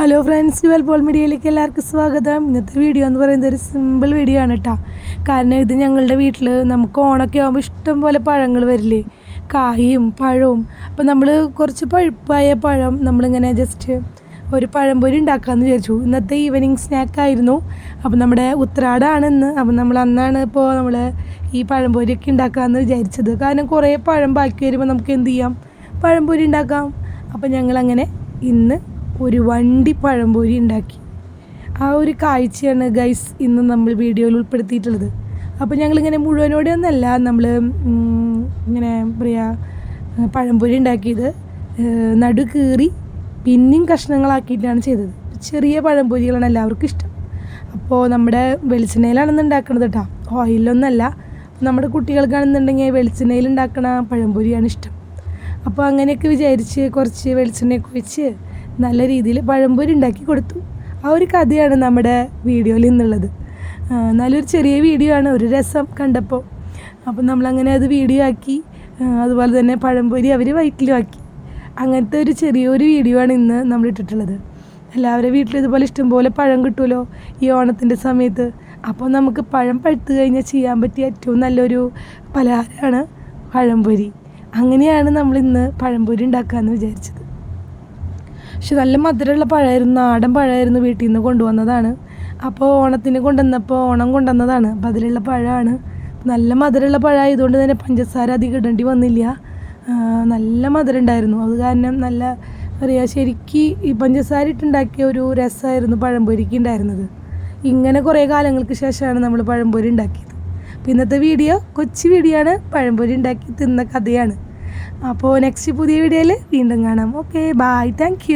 Hello friends വെൽപോൾ മീഡിയയിലേക്ക് എല്ലാവർക്കും സ്വാഗതം. ഇന്നത്തെ വീഡിയോ എന്ന് പറയുന്നത് ഒരു സിമ്പിൾ വീഡിയോ ആണ് കേട്ടോ കാരണം ഇത് ഞങ്ങളുടെ വീട്ടിൽ നമുക്ക് ഓണൊക്കെ ആകുമ്പോൾ ഇഷ്ടം പോലെ പഴങ്ങൾ വരില്ലേ? കായും പഴവും. അപ്പോൾ നമ്മൾ കുറച്ച് പഴുപ്പായ പഴം നമ്മളിങ്ങനെ ജസ്റ്റ് ഒരു പഴംപൊരി ഉണ്ടാക്കാമെന്ന് വിചാരിച്ചു. ഇന്നത്തെ ഈവനിങ് സ്നാക്കായിരുന്നു അപ്പോൾ നമ്മുടെ ഉത്രാടാണ് ഇന്ന്. അപ്പോൾ നമ്മൾ അന്നാണ് ഇപ്പോൾ നമ്മൾ ഈ പഴംപൊരിയൊക്കെ ഉണ്ടാക്കാമെന്ന് വിചാരിച്ചത്. കാരണം കുറേ പഴം ബാക്കി വരുമ്പോൾ നമുക്ക് എന്ത് ചെയ്യാം? പഴംപൊരി ഉണ്ടാക്കാം. അപ്പോൾ ഞങ്ങളങ്ങനെ ഇന്ന് ഒരു വണ്ടി പഴംപൊരി ഉണ്ടാക്കി. ആ ഒരു കാഴ്ചയാണ് ഗൈസ് ഇന്ന് നമ്മൾ വീഡിയോയിൽ ഉൾപ്പെടുത്തിയിട്ടുള്ളത്. അപ്പോൾ ഞങ്ങളിങ്ങനെ മുഴുവനോടെ ഒന്നല്ല നമ്മൾ ഇങ്ങനെ പറയുക പഴംപൊരി ഉണ്ടാക്കിയത്. നടു കീറി പിന്നെയും കഷ്ണങ്ങളാക്കിയിട്ടാണ് ചെയ്തത്. ചെറിയ പഴംപൊരികളാണ് എല്ലാവർക്കും ഇഷ്ടം. അപ്പോൾ നമ്മുടെ വെളിച്ചെണ്ണയിലാണെന്ന് ഉണ്ടാക്കണത് കേട്ടോ ഓയിലൊന്നല്ല. നമ്മുടെ കുട്ടികൾക്കാണെന്നുണ്ടെങ്കിൽ വെളിച്ചെണ്ണയിൽ ഉണ്ടാക്കണ പഴംപൊരിയാണ് ഇഷ്ടം. അപ്പോൾ അങ്ങനെയൊക്കെ വിചാരിച്ച് കുറച്ച് വെളിച്ചെണ്ണയൊക്കെ ഒഴിച്ച് നല്ല രീതിയിൽ പഴംപൊരി ഉണ്ടാക്കി കൊടുത്തു. ആ ഒരു കഥയാണ് നമ്മുടെ വീഡിയോയിൽ നിന്നുള്ളത് നല്ലൊരു ചെറിയ വീഡിയോ ആണ് ഒരു രസം കണ്ടപ്പോൾ. അപ്പം നമ്മളങ്ങനെ അത് വീഡിയോ ആക്കി അതുപോലെ തന്നെ പഴംപൊരി അവർ വയറ്റിലും ആക്കി. അങ്ങനത്തെ ഒരു ചെറിയൊരു വീഡിയോ ആണ് ഇന്ന് നമ്മൾ ഇട്ടിട്ടുള്ളത്. എല്ലാവരുടെ വീട്ടിൽ ഇതുപോലെ ഇഷ്ടംപോലെ പഴം കിട്ടുമല്ലോ ഈ ഓണത്തിന്റെ സമയത്ത്. അപ്പോൾ നമുക്ക് പഴം പഴുത്ത് കഴിഞ്ഞാൽ ചെയ്യാൻ പറ്റിയ ഏറ്റവും നല്ലൊരു പലഹാരമാണ് പഴംപൊരി. അങ്ങനെയാണ് നമ്മൾ ഇന്ന് പഴംപൊരി ഉണ്ടാക്കാമെന്ന് വിചാരിച്ചത്. പക്ഷെ നല്ല മധുരമുള്ള പഴമായിരുന്നു നാടൻ പഴമായിരുന്നു വീട്ടിൽ നിന്ന് കൊണ്ടുവന്നതാണ്. അപ്പോൾ ഓണത്തിന് കൊണ്ടുവന്നപ്പോൾ ഓണം കൊണ്ടുവന്നതാണ്. അപ്പോൾ അതിലുള്ള പഴമാണ്. നല്ല മധുരമുള്ള പഴമായതുകൊണ്ട് തന്നെ പഞ്ചസാര അധികം ഇടേണ്ടി വന്നില്ല. നല്ല മധുരം ഉണ്ടായിരുന്നു അത് കാരണം നല്ല പറയുക ശരിക്ക് ഈ പഞ്ചസാര ഇട്ടുണ്ടാക്കിയ ഒരു രസമായിരുന്നു പഴംപൊരിക്ക് ഉണ്ടായിരുന്നത്. ഇങ്ങനെ കുറേ കാലങ്ങൾക്ക് ശേഷമാണ് നമ്മൾ പഴംപൊരി ഉണ്ടാക്കിയത്. അപ്പോൾ ഇന്നത്തെ വീഡിയോ കൊച്ചു വീഡിയോ ആണ്. പഴംപൊരി ഉണ്ടാക്കി തിന്ന കഥയാണ്. അപ്പോൾ നെക്സ്റ്റ് പുതിയ വീഡിയോയിൽ വീണ്ടും കാണാം ഓക്കെ ബായ് താങ്ക്.